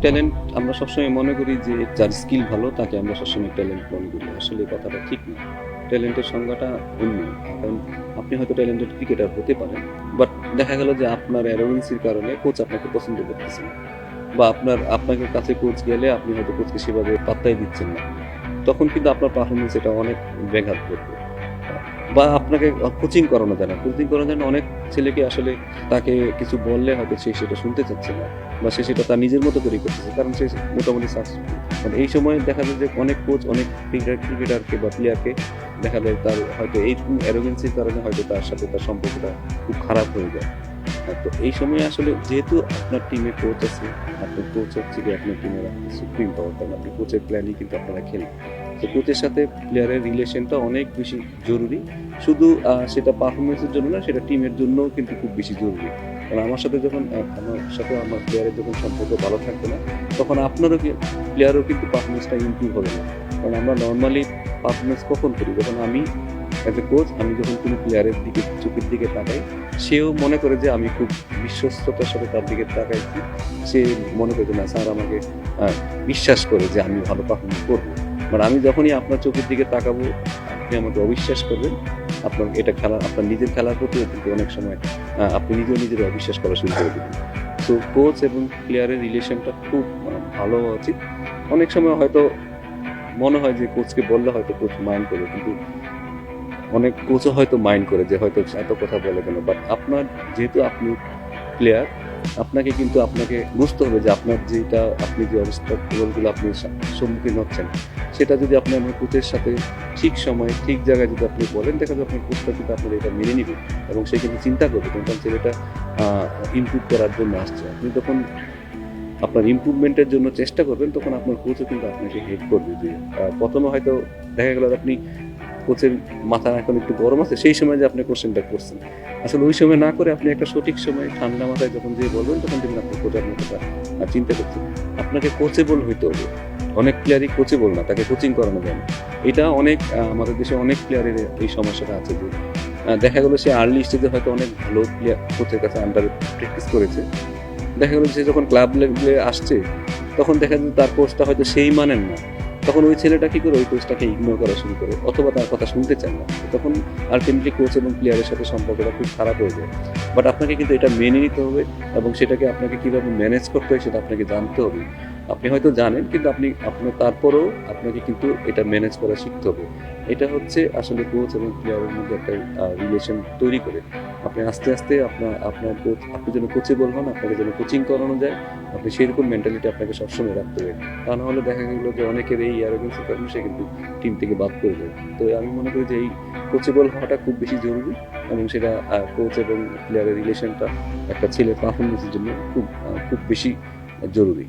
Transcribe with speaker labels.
Speaker 1: Talent আমরা সবসময় মনে করি যে যার স্কিল ভালো, তাকে আমরা সবসময় ট্যালেন্ট মনে করি। আসলে কথাটা ঠিক না। ট্যালেন্টের সংজ্ঞাটা অন্য। কারণ আপনি হয়তো ট্যালেন্টেড ক্রিকেটার হতে পারেন, বাট দেখা গেল যে আপনার অ্যারোগেন্সির কারণে কোচ আপনাকে পছন্দ করতেছে না। বা আপনার, আপনাকে কাছে কোচ গেলে আপনি হয়তো কোচকে সেভাবে পাত্তাই দিচ্ছেন না। তখন কিন্তু আপনার পারফরমেন্স এটা অনেক ব্যাঘাত করবে বা আপনাকে কোচিং করানো যায় না। কোচিং করানো যায় না অনেক ছেলেকে আসলে তাকে কিছু বললে হয়তো সে সেটা শুনতে চাচ্ছে না বা সে সেটা তার নিজের মতো করে করতেছে কারণ সে মোটামুটি সাকসেসফুল মানে এই সময় দেখা যায় যে অনেক কোচ অনেক ক্রিকেটারকে বা প্লেয়ারকে দেখা যায় তার হয়তো এই অ্যারোগেন্সির কারণে হয়তো তার সাথে তার সম্পর্কটা খুব খারাপ হয়ে যায়। হ্যাঁ, তো এই সময় আসলে যেহেতু আপনার টিমে কোচ আছে আপনার কোচ হচ্ছে কি আপনার টিমের সুপ্রিম পাওয়ার আপনি কোচের প্ল্যানই কিন্তু আপনারা খেলেন। তো কোচের সাথে প্লেয়ারের রিলেশনটা অনেক বেশি জরুরি। শুধু সেটা পারফরমেন্সের জন্য না, সেটা টিমের জন্যও কিন্তু খুব বেশি জরুরি। কারণ আমার সাথে যখন আমার সাথে আমার প্লেয়ারের যখন সম্পর্ক ভালো থাকবে না, তখন আপনারও প্লেয়ারও কিন্তু পারফরমেন্সটা ইমপ্রুভ হবে না। কারণ আমরা নর্মালি পারফরমেন্স কখন করি? যখন আমি অ্যাজ এ কোচ আমি যখন কোনো প্লেয়ারের দিকে, চোখের দিকে তাকাই, সেও মনে করে যে আমি খুব বিশ্বস্ততার সাথে তার দিকে তাকাইছি। সে মনে করে যে, না, স্যার আমাকে বিশ্বাস করে যে আমি ভালো পারফরমেন্স করব। মানে আমি যখনই আপনার চোখের দিকে তাকাবো, আপনি আমাকে অবিশ্বাস করবেন। আপনার এটা খেলা, আপনার নিজের খেলার প্রতি অনেক সময় আপনি নিজেও নিজের অবিশ্বাস করা শুরু করে দেবেন। তো কোচ এবং প্লেয়ারের রিলেশনটা খুব ভালো হওয়া উচিত অনেক সময় হয়তো মনে হয় যে কোচকে বললে হয়তো কোচ মাইন্ড করবে, কিন্তু অনেক কোচও হয়তো মাইন্ড করে যে হয়তো এত কথা বলে কেন। বাট আপনার, যেহেতু আপনি প্লেয়ার আপনাকে কিন্তু আপনাকে বুঝতে হবে যে আপনার যেটা, আপনি যে অবস্থাগুলো আপনি সম্মুখীন হচ্ছেন সেটা যদি আপনি আপনার কোচের সাথে ঠিক সময়ে, ঠিক জায়গায় যদি আপনি বলেন, দেখা যাবে আপনার কোচটা কিন্তু আপনার এটা মেনে নিবে এবং সে কিন্তু চিন্তা করবে কারণ ছেলেটা ইমপ্রুভ করার জন্য আসছে। আপনি তখন আপনার ইম্প্রুভমেন্টের জন্য চেষ্টা করবেন, তখন আপনার কোচও কিন্তু আপনাকে হেল্প করবে যে প্রথমে হয়তো দেখা গেল আপনি কোচের মাথা এখন একটু গরম আছে, সেই সময় যে আপনি কোশ্চেনটা করছেন। আসলে ওই সময় না করে আপনি একটা সঠিক সময় ঠান্ডা মাথায় যখন যে বলবেন, তখন দেখবেন আপনি কোচ আপনার কথা চিন্তা করছেন। আপনাকে কোচেবল হইতে হবে। অনেক প্লেয়ারই কোচেবল না, তাকে কোচিং করানো যায় না। এটা অনেক আমাদের দেশে অনেক প্লেয়ারের এই সমস্যাটা আছে যে দেখা গেলো সে আর্লি স্টেজে হয়তো অনেক ভালো প্লেয়ার কোচের কাছে আন্ডার প্র্যাকটিস করেছে। দেখা গেলো সে যখন ক্লাব লেভেলে আসছে, তখন দেখা যায় তার কোচটা হয়তো সেই মানেন না। তখন ওই ছেলেটা কী করে ওই কোচটাকে ইগনোর করা শুরু করে, অথবা তার কথা শুনতে চায় না। তখন আলটিমেটলি কোচ এবং প্লেয়ারের সাথে সম্পর্কটা খুব খারাপ হয়ে যায়। বাট আপনাকে কিন্তু এটা মেনে নিতে হবে এবং সেটাকে আপনাকে কীভাবে ম্যানেজ করতে হয় সেটা আপনাকে জানতে হবে। আপনি হয়তো জানেন, কিন্তু আপনি আপনার তারপরেও আপনাকে কিন্তু এটা ম্যানেজ করা শিখতে হবে। এটা হচ্ছে আসলে কোচ এবং প্লেয়ারের মধ্যে একটা রিলেশন তৈরি করে। আপনি আস্তে আস্তে আপনার আপনার কোচ আপনি যেন কোচেবল হন, আপনাকে যেন কোচিং করানো যায়, আপনি সেরকম মেন্টালিটি আপনাকে সবসময় রাখতে হবে। তা না হলে দেখা গেল যে অনেকের এই অ্যারোগেন্সের কারণে সে কিন্তু টিম থেকে বাদ করে যায়। তো আমি মনে করি যে এই কোচেবল হওয়াটা খুব বেশি জরুরি এবং সেটা কোচ এবং প্লেয়ারের রিলেশনটা একটা ছেলের পারফরমেন্সের জন্য খুব খুব বেশি জরুরি।